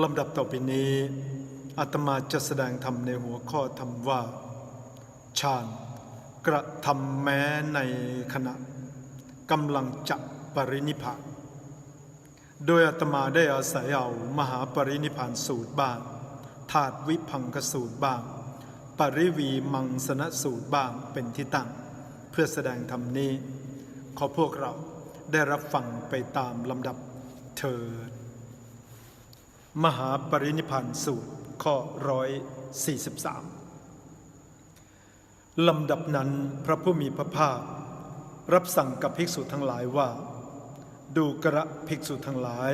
ลำดับต่อไปนี้อาตมาจะแสดงธรรมในหัวข้อธรรมว่าฌานกระทำแม้ในขณะกำลังจะปรินิพพานโดยอาตมาได้อาศัยเอามหาปรินิพพานสูตรบ้างธาตุวิพังคสูตรบ้าง ปริวีมังสนสูตรบ้างเป็นที่ตั้ง เพื่อแสดงธรรมนี้ ขอพวกเราได้รับฟังไปตามลำดับเถิด มหาปรินิพานสูตรข้อร้อยสี่สิบสามลำดับนั้นพระผู้มีพระภาครับสั่งกับภิกษุทั้งหลายว่า ดูกระภิกษุทั้งหลาย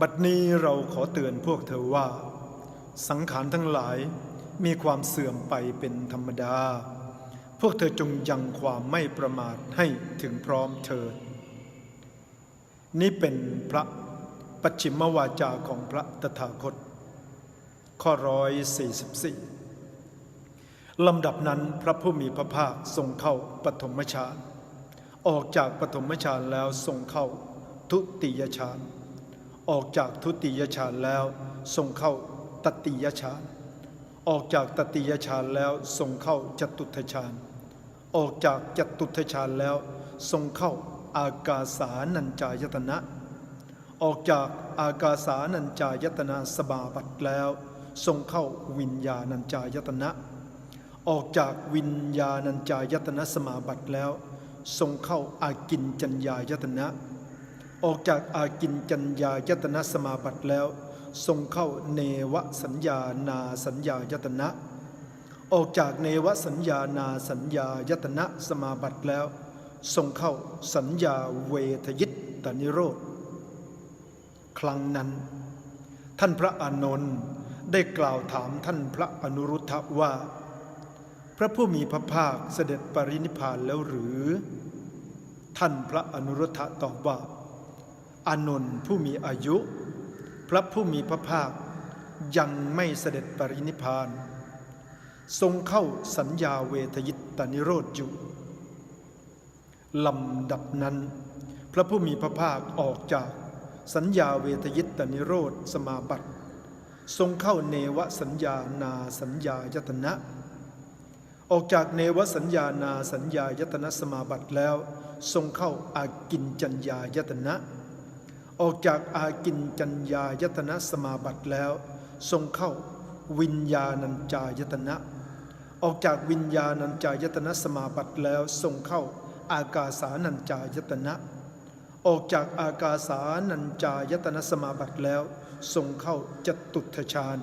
บัดนี้เราขอเตือนพวกเธอว่า สังขารทั้งหลายมีความเสื่อมไปเป็นธรรมดา พวกเธอจงยังความไม่ประมาทให้ถึงพร้อมเถิดนี่เป็นพระ ปัจฉิมวาจาของพระตถาคต ข้อร้อยสี่สิบสี่ลำดับนั้นพระผู้มีพระภาคทรงเข้าปฐมฌานออกจากปฐมฌานแล้วทรงเข้าทุติยฌานออกจากทุติยฌานแล้วทรงเข้าตติยฌานออกจากตติยฌานแล้วทรงเข้าจตุทฌานออกจากจตุทฌานแล้วทรงเข้าอากาสานัญจายตนะ ออกจากอากาสานัญจายตนะสมาบัติแล้ว ทรงเข้าวิญญาณัญจายตนะ ออกจากวิญญาณัญจายตนะสมาบัติแล้ว ทรงเข้าอากินจัญญายตนะ ออกจากอากินจัญญายตนะสมาบัติแล้ว ทรงเข้าเนวสัญญานาสัญญายตนะ ออกจากเนวสัญญานาสัญญายตนะสมาบัติแล้ว ทรงเข้าสัญญาเวทยิตตนิโรธ ครั้งนั้น ท่านพระอานนท์ได้กล่าวถามท่านพระอนุรุทธะว่า พระผู้มีพระภาคเสด็จปรินิพานแล้วหรือ ท่านพระอนุรุทธะตอบว่า อานนท์ผู้มีอายุ พระผู้มีพระภาคยังไม่เสด็จปรินิพพาน ทรงเข้าสัญญาเวทยิตตนิโรธอยู่ลำดับนั้น พระผู้มีพระภาคออกจาก สัญญาเวทยิตตนิโรธสมาบัติ ทรงเข้าเนวสัญญานาสัญญายตนะ ออกจากเนวสัญญานาสัญญายตนะสมาบัติแล้ว ทรงเข้าอากินจัญญายตนะ ออกจากอากินจัญญายตนะสมาบัติแล้ว ทรงเข้าวิญญาณัญจายตนะ ออกจากวิญญาณัญจายตนะสมาบัติแล้ว ทรงเข้าอากาสานัญจายตนะ ออกจากอากาสานัญจายตนะสมาบัติแล้วทรงเข้าจตุทฌาน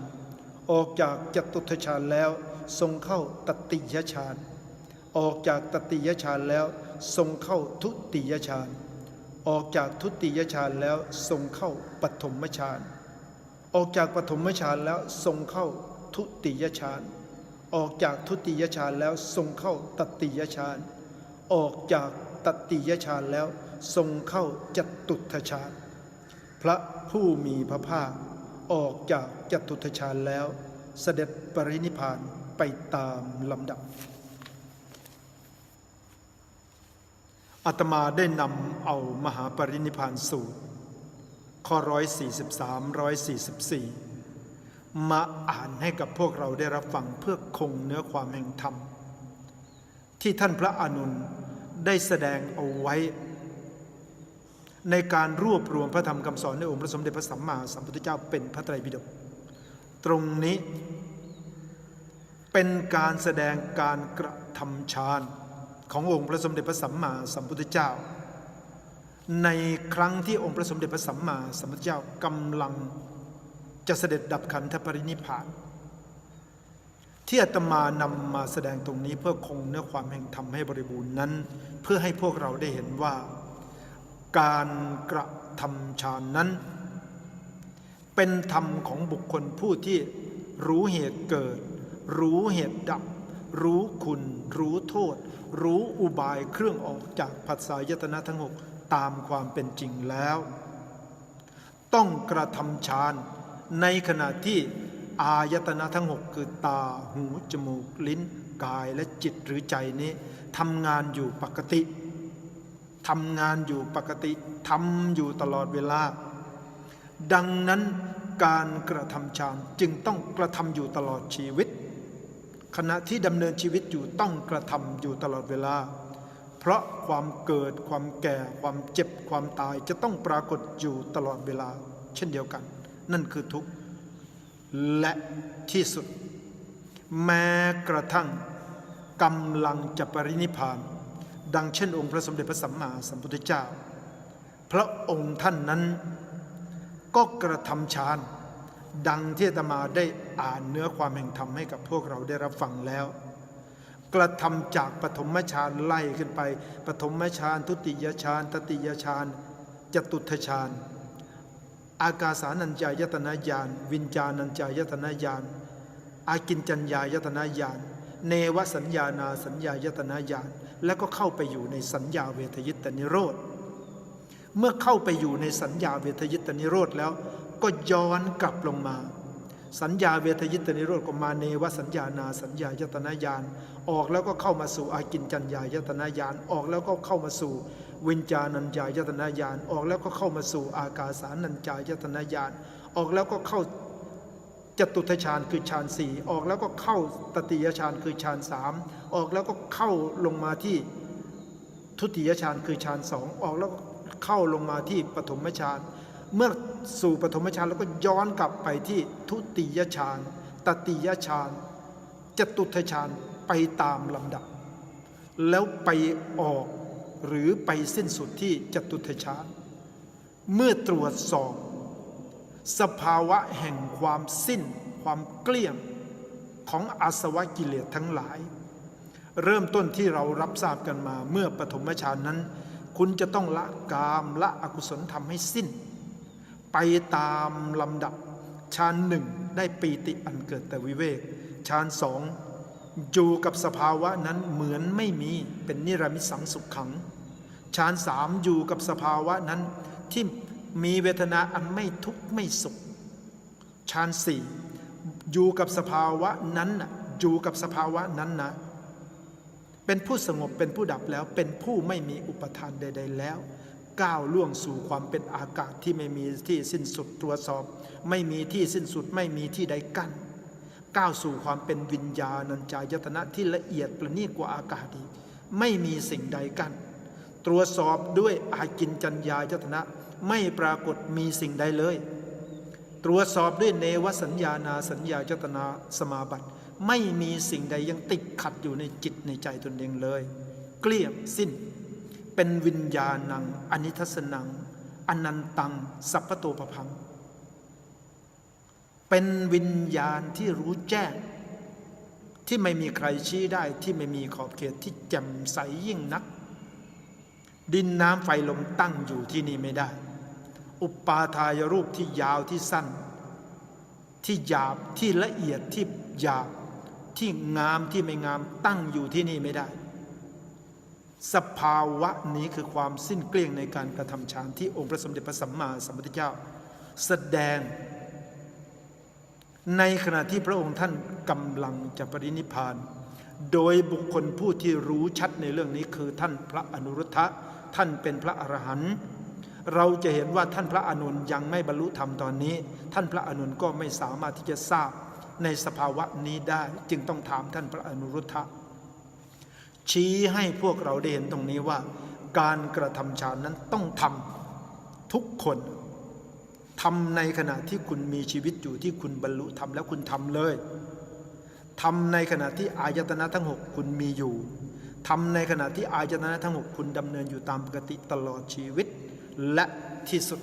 ออกจากจตุทฌานแล้วทรงเข้าตติยฌานออกจากตติยฌานแล้วทรงเข้าทุติยฌานออกจากทุติยฌานแล้วทรงเข้าปฐมฌานออกจากปฐมฌานแล้วทรงเข้าทุติยฌานออกจากทุติยฌานแล้วทรงเข้าตติยฌานออกจากตติยฌานแล้ว ทรงเข้าจตุทฌาพระผู้มีพระภาคออกจากจตุทฌาแล้ว เสด็จปรินิพานไปตามลำดับอาตมาได้นำเอามหาปรินิพานสูตร ข้อร้อยสี่สิบสามร้อยสี่สิบสี่มาอ่านให้กับพวกเราได้รับฟังเพื่อคงเนื้อความแห่งธรรม ที่ท่านพระอนุนได้แสดงเอาไว้ ในการรวบรวมพระธรรมคำสอนในองค์พระสมเด็จพระสัมมาสัมพุทธเจ้าเป็นพระไตรปิฎกตรงนี้เป็นการแสดงการกระทำฌานขององค์พระสมเด็จพระสัมมาสัมพุทธเจ้า ในครั้งที่องค์พระสมเด็จพระสัมมาสัมพุทธเจ้ากำลังจะเสด็จดับขันธปรินิพพานที่อาตมานำมาแสดงตรงนี้เพื่อคงเนื้อความแห่งธรรมให้บริบูรณ์นั้น เพื่อให้พวกเราได้เห็นว่า การกระทำฌานนั้น เป็นธรรมของบุคคลผู้ที่รู้เหตุเกิด รู้เหตุดับ รู้คุณ รู้โทษ รู้อุบายเครื่องออกจากผัสสะยตนะทั้งหกตามความเป็นจริงแล้ว ต้องกระทำฌานในขณะที่อายตนะทั้งหกคือตาหูจมูกลิ้นกายและจิตหรือใจนี้ทำงานอยู่ปกติ ทำงานอยู่ปกติทำอยู่ตลอดเวลา ดังนั้นการกระทำฌานจึงต้องกระทำอยู่ตลอดชีวิต ขณะที่ดำเนินชีวิตอยู่ต้องกระทำอยู่ตลอดเวลา เพราะความเกิดความแก่ ความเจ็บความตายจะต้องปรากฏอยู่ตลอดเวลา เช่นเดียวกัน นั่นคือทุกข์และที่สุด แม้กระทั่งกำลังจะปรินิพพาน ดังเช่นองค์พระสมเด็จพระสัมมาสัมพุทธเจ้า พระองค์ท่านนั้นก็กระทำฌานดังที่ตมาได้อ่านเนื้อความแห่งธรรมให้กับพวกเราได้รับฟังแล้ว กระทำจากปฐมฌานไล่ขึ้นไปปฐมฌานทุติยฌานตติยฌานจตุทฌานอากาสานัญจายตนะญาณวิญญาณัญจายตนะญาณอากินจัญญายตนะญาณเนวสัญญานาสัญญายตนะญาณ แล้วก็เข้าไปอยู่ในสัญญาเวทยิตนิโรธ เมื่อเข้าไปอยู่ในสัญญาเวทยิตนิโรธแล้ว ก็ย้อนกลับลงมา สัญญาเวทยิตนิโรธก็มาเนวสัญญานาสัญญายตนะญาณออกแล้วก็เข้ามาสู่อากินจัญญายตนะญาณออกแล้วก็เข้ามาสู่วิญญาณัญญายตนะญาณออกแล้วก็เข้ามาสู่อากาสานัญจายตนะญาณออกแล้วก็เข้า จตุทฌานคือฌานสี่ออกแล้วก็เข้าตติยฌานคือฌานสามออกแล้วก็เข้าลงมาที่ทุติยฌานคือฌานสองออกแล้วก็เข้าลงมาที่ปฐมฌานเมื่อสู่ปฐมฌานแล้วก็ย้อนกลับไปที่ทุติยฌานตติยฌานจตุทฌานไปตามลำดับ แล้วไปออกหรือไปสิ้นสุดที่จตุทฌานเมื่อตรวจสอบ สภาวะแห่งความสิ้น ความเกลี้ยงของอาสวะกิเลสทั้งหลาย เริ่มต้นที่เรารับทราบกันมาเมื่อปฐมฌานนั้น คุณจะต้องละกามละอกุศลทำให้สิ้น ไปตามลำดับฌานหนึ่งได้ปีติอันเกิดแต่วิเวกฌานสองอยู่กับสภาวะนั้นเหมือนไม่มีเป็นนิรมิสังสุขขังฌานสามอยู่กับสภาวะนั้นที่ มีเวทนาอันไม่ทุกข์ไม่สุขฌานสี่อยู่กับสภาวะนั้นน่ะอยู่กับสภาวะนั้นนะ เป็นผู้สงบเป็นผู้ดับแล้ว เป็นผู้ไม่มีอุปทานใด ๆ แล้ว ก้าวล่วงสู่ความเป็นอากาศที่ไม่มีที่สิ้นสุดตรวจสอบ ไม่มีที่สิ้นสุดไม่มีที่ใดกั้นก้าวสู่ความเป็นวิญญาณัญจายตนะที่ละเอียดประณีตกว่าอากาศอีกไม่มีสิ่งใดกั้นตรวจสอบด้วยอากินจัญญายตนะ ไม่ปรากฏมีสิ่งใดเลย ตรวจสอบด้วยเนวสัญญานาสัญญายตนาสมาบัติ ไม่มีสิ่งใดยังติดขัดอยู่ในจิตในใจตนเองเลย เกลี้ยงสิ้น เป็นวิญญาณัง อนิทัสนัง อนันตัง สัพพโตปพัง เป็นวิญญาณที่รู้แจ้ง ที่ไม่มีใครชี้ได้ที่ไม่มีขอบเขตที่แจ่มใสยิ่งนักดินน้ำไฟลมตั้งอยู่ที่นี่ไม่ได้ อุปาทายรูปที่ยาวที่สั้น ที่หยาบที่ละเอียดที่หยาบที่งามที่ไม่งามตั้งอยู่ที่นี่ไม่ได้ สภาวะนี้คือความสิ้นเกลี้ยงในการกระทำฌานที่องค์พระสมเด็จพระสัมมาสัมพุทธเจ้า แสดง ในขณะที่พระองค์ท่านกำลังจะปรินิพพาน โดยบุคคลผู้ที่รู้ชัดในเรื่องนี้คือท่านพระอนุรุทธะท่านเป็นพระอรหันต์ เราจะเห็นว่าท่านพระอนุนยังไม่บรรลุธรรมตอนนี้ ท่านพระอนุนก็ไม่สามารถที่จะทราบในสภาวะนี้ได้จึงต้องถามท่านพระอนุรุทธะชี้ให้พวกเราได้เห็นตรงนี้ว่า การกระทำฌานนั้นต้องทำทุกคนทำในขณะที่คุณมีชีวิตอยู่ที่คุณบรรลุธรรมแล้วคุณทำเลยทำในขณะที่อายตนะทั้งหกคุณมีอยู่ทำในขณะที่อายตนะทั้งหกคุณดำเนินอยู่ตามปกติตลอดชีวิต และที่สุด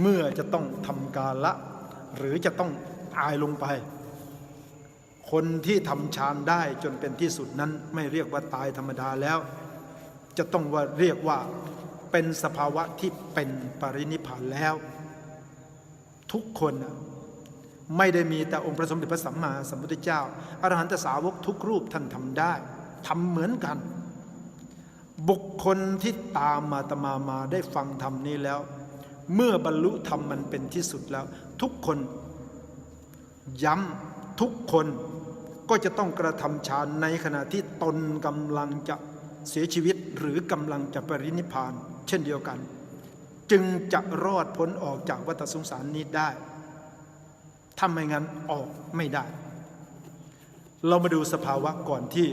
เมื่อจะต้องทำกาละ หรือจะต้องตายลงไป คนที่ทำฌานได้จนเป็นที่สุดนั้นไม่เรียกว่าตายธรรมดาแล้ว จะต้องว่าเรียกว่าเป็นสภาวะที่เป็นปรินิพานแล้ว ทุกคนไม่ได้มีแต่องค์พระสมเด็จพระสัมมาสัมพุทธเจ้าอรหันตสาวกทุกรูปท่านทำได้ทำเหมือนกัน บุคคลที่ตามมาตมามาได้ฟังธรรมนี้แล้ว เมื่อบรรลุธรรมมันเป็นที่สุดแล้ว ทุกคนย้ำทุกคนก็จะต้องกระทำฌานในขณะที่ตนกำลังจะเสียชีวิตหรือกำลังจะปรินิพพาน เช่นเดียวกัน จึงจะรอดพ้นออกจากวัฏสงสารนี้ได้ถ้าไม่งั้นออกไม่ได้ เรามาดูสภาวะก่อนที่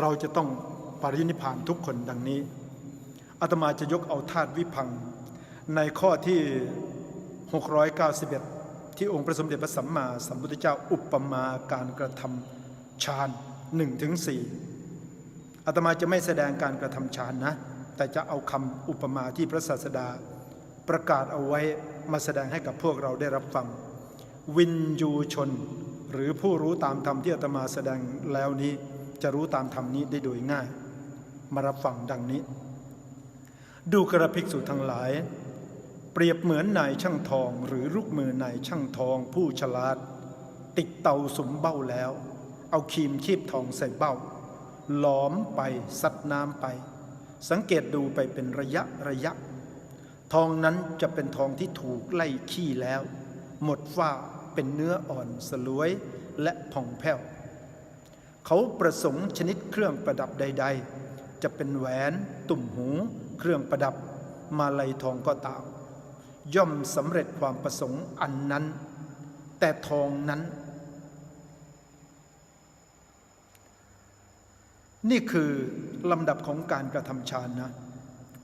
เราจะต้อง ปรินิพพานทุกคนดังนี้อาตมาจะยกเอาธาตุวิพัง ในข้อที่ 691 ที่องค์พระสมเด็จพระสัมมาสัมพุทธเจ้าอุปมาการกระทำฌานหนึ่งถึงสี่อาตมาจะไม่แสดงการกระทำฌานนะ แต่จะเอาคำอุปมาที่พระศาสดา ประกาศเอาไว้มาแสดงให้กับพวกเราได้รับฟัง วินยูชน หรือผู้รู้ตามธรรมที่อาตมาแสดงแล้วนี้จะรู้ตามธรรมนี้ได้โดยง่าย มารับฟังดังนี้ ดูกระภิกษุทั้งหลาย เปรียบเหมือนนายช่างทองหรือลูกมือนายช่างทองผู้ฉลาด ติดเตาสมเบ้าแล้ว เอาครีมคีบทองใส่เบ้า หลอมไปซัดน้ำไป สังเกตดูไปเป็นระยะระยะ ทองนั้นจะเป็นทองที่ถูกไล่ขี้แล้ว หมดฝ้าเป็นเนื้ออ่อนสลวยและผ่องแผ้ว เขาประสงค์ชนิดเครื่องประดับใด ๆ จะเป็นแหวนตุ่มหู เครื่องประดับ มาลัยทองก็ตาม ย่อมสำเร็จความประสงค์อันนั้น แต่ทองนั้น นี่คือลำดับของการกระทำฌานนะ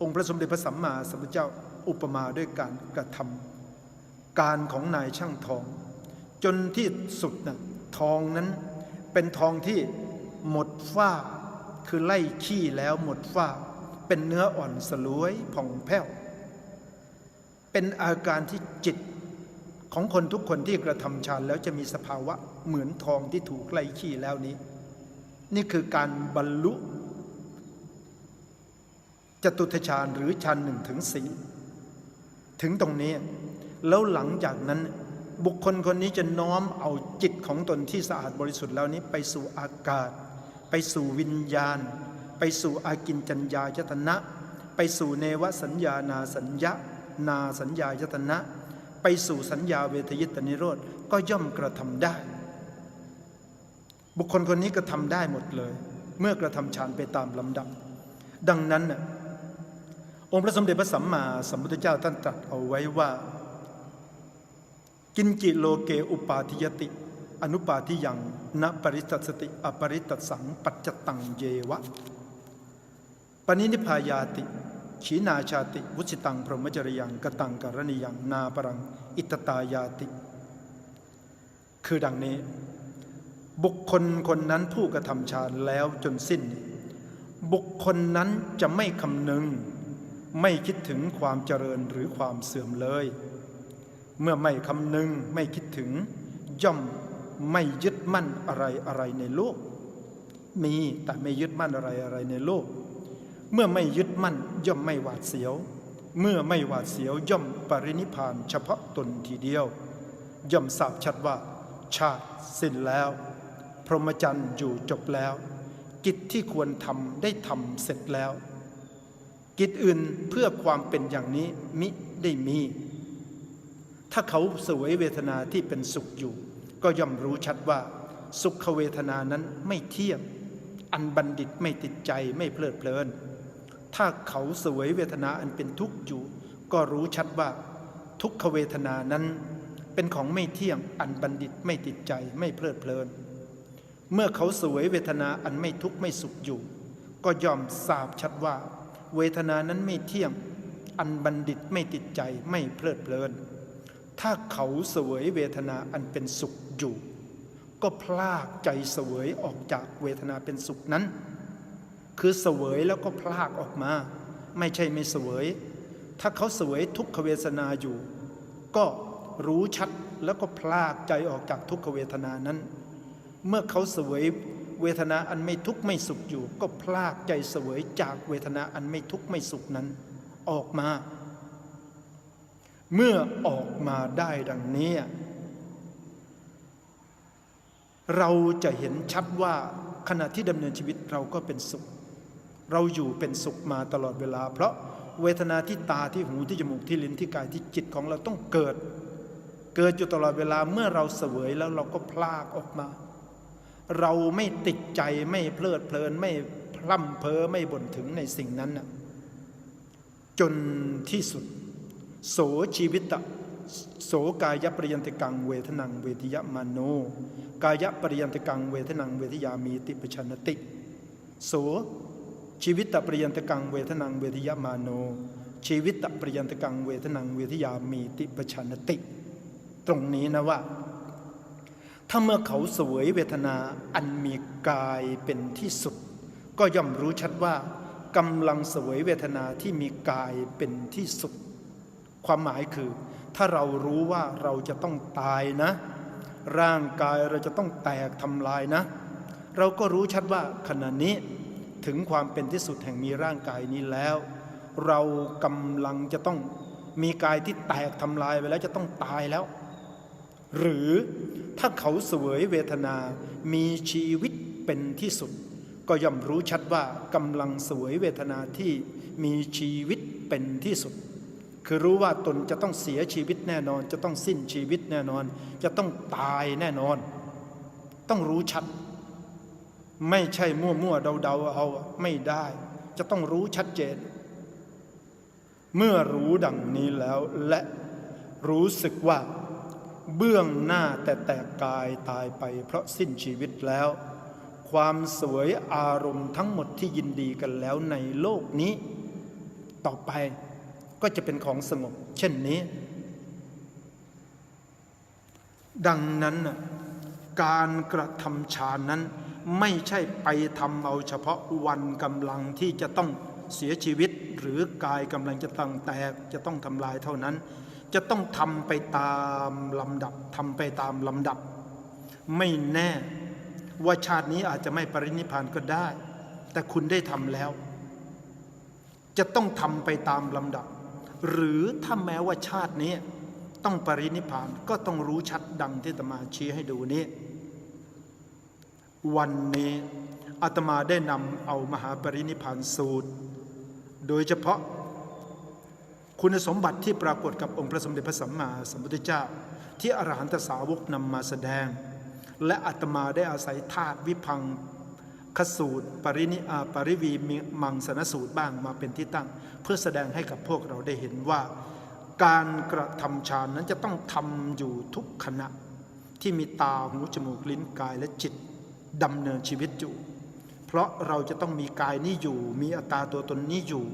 องค์พระสมเด็จพระสัมมาสัมพุทธเจ้าอุปมาด้วยการกระทำการของนายช่างทอง จนที่สุดนะทองนั้นเป็นทองที่หมดฝ้า คือไล่ขี้แล้วหมดฝ้า เป็นเนื้ออ่อนสลวยผ่องแผ้ว เป็นอาการที่จิตของคนทุกคนที่กระทำฌานแล้วจะมีสภาวะเหมือนทองที่ถูกไล่ขี้แล้วนี้ นี่คือการบรรลุจตุทฌานหรือฌานหนึ่งถึงสี่ถึงตรงนี้ แล้วหลังจากนั้นบุคคลคนนี้จะน้อมเอาจิตของตนที่สะอาดบริสุทธิ์แล้วนี้ไปสู่อากาศ ไปสู่วิญญาณ ไปสู่อากินจัญญายตนะ ไปสู่เนวสัญญานาสัญญานาสัญญายตนะ ไปสู่สัญญาเวทยิตนิโรธก็ย่อมกระทำได้ บุคคลคนนี้ก็ทำได้หมดเลย เมื่อกระทำฌานไปตามลำดับ ดังนั้นน่ะองค์พระสมเด็จพระสัมมาสัมพุทธเจ้าท่านตรัสเอาไว้ว่า กินจิโลเกอุปาทิยติ อนุปาทิยังนปริตัสติ อปริตัสสัง ปัจจตังเยวะ ปณินิพายาติขีนาชาติ วุชิตังพรหมจริยังกตังกรณียัง นาปรัง อิตตายาติ คือดังนี้ บุคคลคนนั้นผู้กระทำฌานแล้วจนสิ้น บุคคลนั้นจะไม่คำนึง ไม่คิดถึงความเจริญหรือความเสื่อมเลย เมื่อไม่คำนึงไม่คิดถึงย่อม ไม่ยึดมั่นอะไรอะไรในโลก มีแต่ไม่ยึดมั่นอะไรอะไรในโลก เมื่อไม่ยึดมั่นย่อมไม่หวาดเสียว เมื่อไม่หวาดเสียวย่อมปรินิพานเฉพาะตนทีเดียว ย่อมทราบชัดว่า ชาติสิ้นแล้ว พรหมจรรย์อยู่จบแล้ว กิจที่ควรทำได้ทำเสร็จแล้ว กิจอื่นเพื่อความเป็นอย่างนี้มิได้มี ถ้าเขาสวยเวทนาที่เป็นสุขอยู่ ก็ย่อมรู้ชัดว่าสุขเวทนานั้นไม่เที่ยงอันบัณฑิตไม่ติดใจไม่เพลิดเพลิน ถ้าเขาสวยเวทนาอันเป็นทุกข์อยู่ ก็รู้ชัดว่าทุกขเวทนานั้น เป็นของไม่เที่ยงอันบัณฑิตไม่ติดใจไม่เพลิดเพลิน เมื่อเขาสวยเวทนาอันไม่ทุกข์ไม่สุขอยู่ ก็ยอมทราบชัดว่า เวทนานั้นไม่เที่ยง อันบัณฑิตไม่ติดใจไม่เพลิดเพลิน ถ้าเขาเสวยเวทนาอันเป็นสุขอยู่ ก็พลากใจเสวยออกจากเวทนาเป็นสุขนั้น คือเสวยแล้วก็พลากออกมา ไม่ใช่ไม่เสวย ถ้าเขาเสวยทุกขเวทนาอยู่ ก็รู้ชัดแล้วก็พลากใจออกจากทุกขเวทนานั้น เมื่อเขาเสวยเวทนาอันไม่ทุกข์ไม่สุขอยู่ ก็พลากใจเสวยจากเวทนาอันไม่ทุกข์ไม่สุขนั้น ออกมา เมื่อออกมาได้ดังนี้ เราจะเห็นชัดว่าขณะที่ดำเนินชีวิตเราก็เป็นสุข เราอยู่เป็นสุขมาตลอดเวลา เพราะเวทนาที่ตาที่หูที่จมูกที่ลิ้นที่กายที่จิตของเราต้องเกิด เกิดอยู่ตลอดเวลาเมื่อเราเสวยแล้วเราก็พลากออกมา เราไม่ติดใจไม่เพลิดเพลินไม่พร่ำเพ้อไม่บ่นถึงในสิ่งนั้นนะจนที่สุด โสชีวิตะโสกายปริยันติกังเวทนังเวทิยมโน กายปริยันติกังเวทนังเวทิยามีติปชนติ โสชีวิตตปริยันตกังเวทนังเวทิยมาโน ชีวิตตปริยันตกังเวทนังเวทิยามีติปชานติ ตรงนี้นะว่า ถ้าเมื่อเขาสวยเวทนาอันมีกายเป็นที่สุด ก็ย่อมรู้ชัดว่ากำลังสวยเวทนาที่มีกายเป็นที่สุด ความหมายคือ ถ้าเรารู้ว่าเราจะต้องตายนะ ร่างกายเราจะต้องแตกทำลายนะ เราก็รู้ชัดว่าขณะนี้ถึงความเป็นที่สุดแห่งมีร่างกายนี้แล้ว เรากำลังจะต้องมีกายที่แตกทำลายไปแล้วจะต้องตายแล้ว หรือถ้าเขาเสวยเวทนา มีชีวิตเป็นที่สุด ก็ย่อมรู้ชัดว่ากำลังเสวยเวทนาที่มีชีวิตเป็นที่สุด คือรู้ว่าตนจะต้องเสียชีวิตแน่นอน จะต้องสิ้นชีวิตแน่นอน จะต้องตายแน่นอน ต้องรู้ชัด ไม่ใช่มั่วมั่วเดาเดาๆเอาไม่ได้ จะต้องรู้ชัดเจน เมื่อรู้ดังนี้แล้วและรู้สึกว่าเบื้องหน้าแต่แต่กายตายไปเพราะสิ้นชีวิตแล้ว ความสวยอารมณ์ทั้งหมดที่ยินดีกันแล้วในโลกนี้ ต่อไป ก็จะเป็นของสงบ เช่นนี้ ดังนั้นการกระทำฌานนั้น ไม่ใช่ไปทำเอาเฉพาะวันกำลังที่จะต้องเสียชีวิตหรือกายกำลังจะต้องแตกจะต้องทำลายเท่านั้น จะต้องทำไปตามลำดับทำไปตามลำดับ ไม่แน่ว่าชาตินี้อาจจะไม่ปรินิพพานก็ได้ แต่คุณได้ทำแล้ว จะต้องทำไปตามลำดับ หรือถ้าแม้ว่าชาตินี้ต้องปรินิพานก็ต้องรู้ชัดดังที่อาตมาชี้ให้ดูนี้ วันนี้อาตมาได้นำเอามหาปรินิพานสูตร โดยเฉพาะคุณสมบัติที่ปรากฏกับองค์พระสมเด็จพระสัมมาสัมพุทธเจ้า ที่อรหันตสาวกนำมาแสดง และอาตมาได้อาศัยธาตุวิพัง คสูตร ปรินิอาปริวีมังสนสูตรบ้างมาเป็นที่ตั้ง เพื่อแสดงให้กับพวกเราได้เห็นว่า การกระทำฌานนั้นจะต้องทำอยู่ทุกขณะ ที่มีตาหูจมูกลิ้นกายและจิตดำเนินชีวิตอยู่ เพราะเราจะต้องมีกายนี้อยู่ มีอัตตาตัวตนนี้อยู่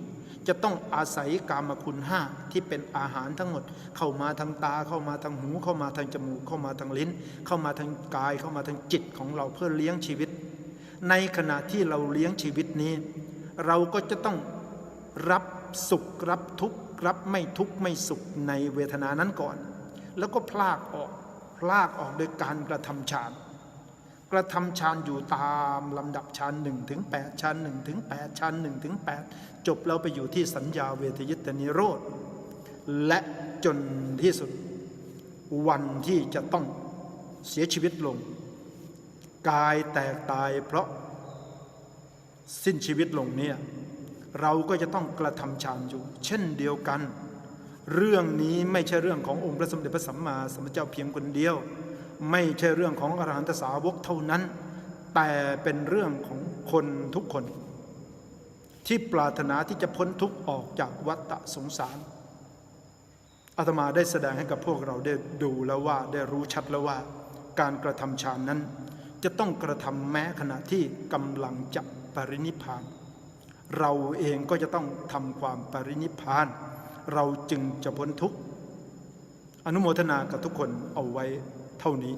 จะต้องอาศัยกามคุณห้าที่เป็นอาหารทั้งหมด เข้ามาทางตาเข้ามาทางหูเข้ามาทางจมูกเข้ามาทางลิ้น เข้ามาทางกายเข้ามาทางจิตของเราเพื่อเลี้ยงชีวิต ในขณะที่เราเลี้ยงชีวิตนี้ เราก็จะต้องรับสุขรับทุกข์รับไม่ทุกข์ไม่สุขในเวทนานั้นก่อน แล้วก็พลากออกพลากออกโดยการกระทำฌานกระทำฌานอยู่ตามลำดับฌานหนึ่งถึงแปดฌานหนึ่งถึงแปดฌานหนึ่งถึงแปดจบแล้วไปอยู่ที่สัญญาเวทยิตนิโรธและจนที่สุดวันที่จะต้องเสียชีวิตลง กายแตกตายเพราะสิ้นชีวิตลงเนี่ยเราก็จะต้องกระทำฌานอยู่ เช่นเดียวกัน เรื่องนี้ไม่ใช่เรื่องขององค์พระสมเด็จพระสัมมาสัมพุทธเจ้าเพียงคนเดียว ไม่ใช่เรื่องของอรหันตสาวกเท่านั้น แต่เป็นเรื่องของคนทุกคน ที่ปรารถนาที่จะพ้นทุกข์ออกจากวัฏสงสารอาตมาได้แสดงให้กับพวกเราได้ดูแล้วว่าได้รู้ชัดแล้วว่า การกระทำฌานนั้น จะต้องกระทำแม้ขณะที่กำลังจะปรินิพพาน เราเองก็จะต้องทำความปรินิพพาน เราจึงจะพ้นทุกข์อนุโมทนากับทุกคนเอาไว้เท่านี้